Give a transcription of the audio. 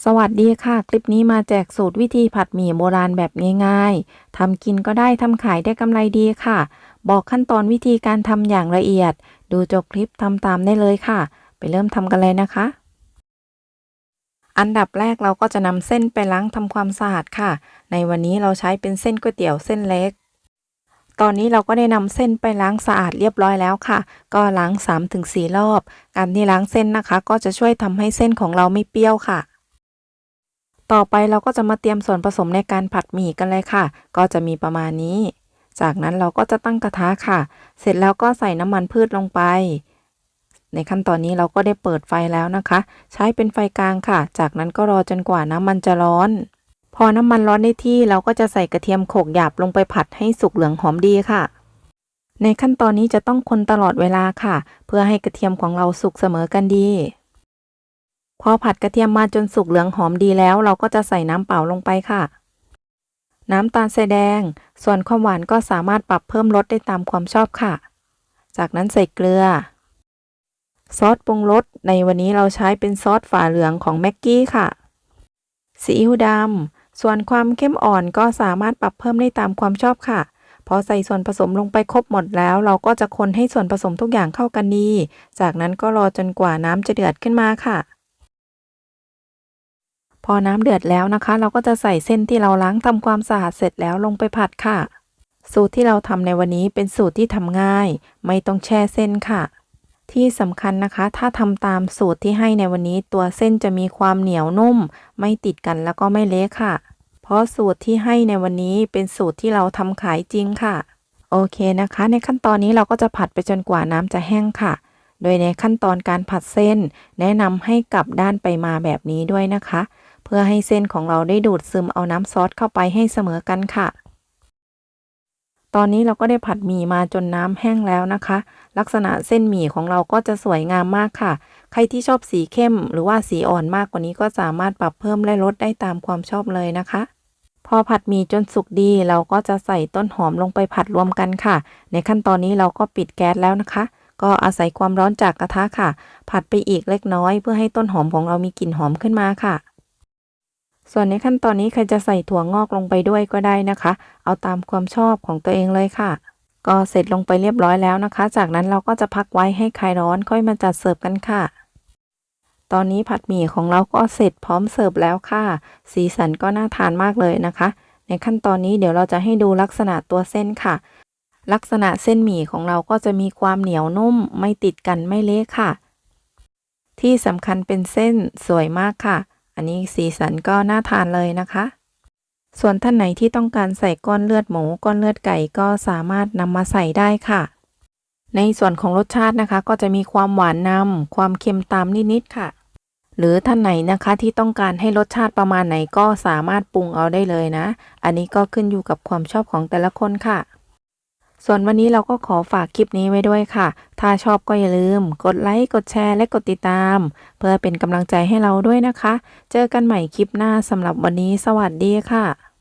สวัสดีค่ะ คลิปนี้มาแจกสูตรวิธีผัดหมี่โบราณแบบง่ายๆทำกินก็ได้ทำขายได้กำไรดีค่ะ บอกขั้นตอนวิธีการทำอย่างละเอียด ดูจบคลิปทำตามได้เลยค่ะ ไปเริ่มทำกันเลยนะคะ อันดับแรกเราก็จะนำเส้นไปล้างทำความสะอาดค่ะ ในวันนี้เราใช้เป็นเส้นก๋วยเตี๋ยวเส้นเล็ก ตอนนี้เราก็ได้นำเส้นไปล้างสะอาดเรียบร้อยแล้วค่ะ ก็ล้าง 3-4 รอบ การที่ล้างเส้นนะคะ ก็จะช่วยทำให้เส้นของเราไม่เปรี้ยวค่ะ ต่อไปเราก็จะมาเตรียมส่วนผสมในการผัดหมี่กันเลยค่ะ ก็จะมีประมาณนี้ จากนั้นเราก็จะตั้งกระทะค่ะ เสร็จแล้วก็ใส่น้ำมันพืชลงไป ในขั้นตอนนี้เราก็ได้เปิดไฟแล้วนะคะ ใช้เป็นไฟกลางค่ะ จากนั้นก็รอจนกว่าน้ำมันจะร้อน พอน้ำมันร้อนได้ที่เราก็จะใส่กระเทียมโขกหยาบลงไปผัดให้สุกเหลืองหอมดีค่ะในขั้นตอนนี้จะต้องคนตลอดเวลาค่ะ เพื่อให้กระเทียมของเราสุกเสมอกันดี พอผัดกระเทียมมาจนสุกเหลืองหอมดีแล้ว เราก็จะใส่น้ำเปล่าลงไปค่ะ น้ำตาลทรายแดง ส่วนความหวานก็สามารถปรับเพิ่มรสได้ตามความชอบค่ะ จากนั้นใส่เกลือ ซอสปรุงรสในวันนี้เราใช้เป็นซอสฝาเหลืองของแม็กกี้ค่ะซีอิ๊วดำส่วนความเข้มอ่อนก็สามารถปรับเพิ่มได้ตามความชอบค่ะพอใส่ส่วนผสมลงไปครบหมดแล้ว เราก็จะคนให้ส่วนผสมทุกอย่างเข้ากันดี จากนั้นก็รอจนกว่าน้ำจะเดือดขึ้นมาค่ะ พอน้ำเดือดแล้วนะคะ เราก็จะใส่เส้นที่เราล้างทำความสะอาดเสร็จแล้วลงไปผัดค่ะ สูตรที่เราทำในวันนี้เป็นสูตรที่ทำง่าย ไม่ต้องแช่เส้นค่ะ ที่สำคัญนะคะ ถ้าทำตามสูตรที่ให้ในวันนี้ ตัวเส้นจะมีความเหนียวนุ่ม ไม่ติดกันแล้วก็ไม่เละค่ะ เพราะสูตรที่ให้ในวันนี้เป็นสูตรที่เราทำขายจริงค่ะ โอเคนะคะ ในขั้นตอนนี้เราก็จะผัดไปจนกว่าน้ำจะแห้งค่ะโดยในขั้นตอนการผัดเส้น แนะนำให้กลับด้านไปมาแบบนี้ด้วยนะคะ พื่อให้เส้นของเราได้ดูดซึมเอาน้ำซอสเข้าไปให้เสมอกันค่ะ ตอนนี้เราก็ได้ผัดหมี่มาจนน้ำแห้งแล้วนะคะ ลักษณะเส้นหมี่ของเราก็จะสวยงามมากค่ะ ใครที่ชอบสีเข้มหรือว่าสีอ่อนมากกว่านี้ก็สามารถปรับเพิ่มและลดได้ตามความชอบเลยนะคะพอผัดหมี่จนสุกดีเราก็จะใส่ต้นหอมลงไปผัดรวมกันค่ะ ในขั้นตอนนี้เราก็ปิดแก๊สแล้วนะคะ ก็อาศัยความร้อนจากกระทะค่ะ ผัดไปอีกเล็กน้อยเพื่อให้ต้นหอมของเรามีกลิ่นหอมขึ้นมาค่ะ ส่วนในขั้นตอนนี้ใครจะใส่ถั่วงอกลงไปด้วยก็ได้นะคะ เอาตามความชอบของตัวเองเลยค่ะ ก็เสร็จลงไปเรียบร้อยแล้วนะคะ จากนั้นเราก็จะพักไว้ให้คลายร้อนค่อยมาจัดเสิร์ฟกันค่ะ ตอนนี้ผัดหมี่ของเราก็เสร็จพร้อมเสิร์ฟแล้วค่ะ สีสันก็น่าทานมากเลยนะคะ ในขั้นตอนนี้เดี๋ยวเราจะให้ดูลักษณะตัวเส้นค่ะ ลักษณะเส้นหมี่ของเราก็จะมีความเหนียวนุ่ม ไม่ติดกันไม่เละค่ะ ที่สำคัญเป็นเส้นสวยมากค่ะ อันนี้สีสันก็น่าทานเลยนะคะ ส่วนท่านไหนที่ต้องการใส่ก้อนเลือดหมูก้อนเลือดไก่ก็สามารถนำมาใส่ได้ค่ะ ในส่วนของรสชาตินะคะ ก็จะมีความหวานนำความเค็มตามนิดๆค่ะ หรือท่านไหนนะคะที่ต้องการให้รสชาติประมาณไหนก็สามารถปรุงเอาได้เลยนะ อันนี้ก็ขึ้นอยู่กับความชอบของแต่ละคนค่ะ ส่วนวันนี้เราก็ขอฝากคลิปนี้ไว้ด้วยค่ะ ถ้าชอบก็อย่าลืม กดไลค์ กดแชร์และกดติดตาม เพื่อเป็นกำลังใจให้เราด้วยนะคะ เจอกันใหม่คลิปหน้าสำหรับวันนี้ สวัสดีค่ะ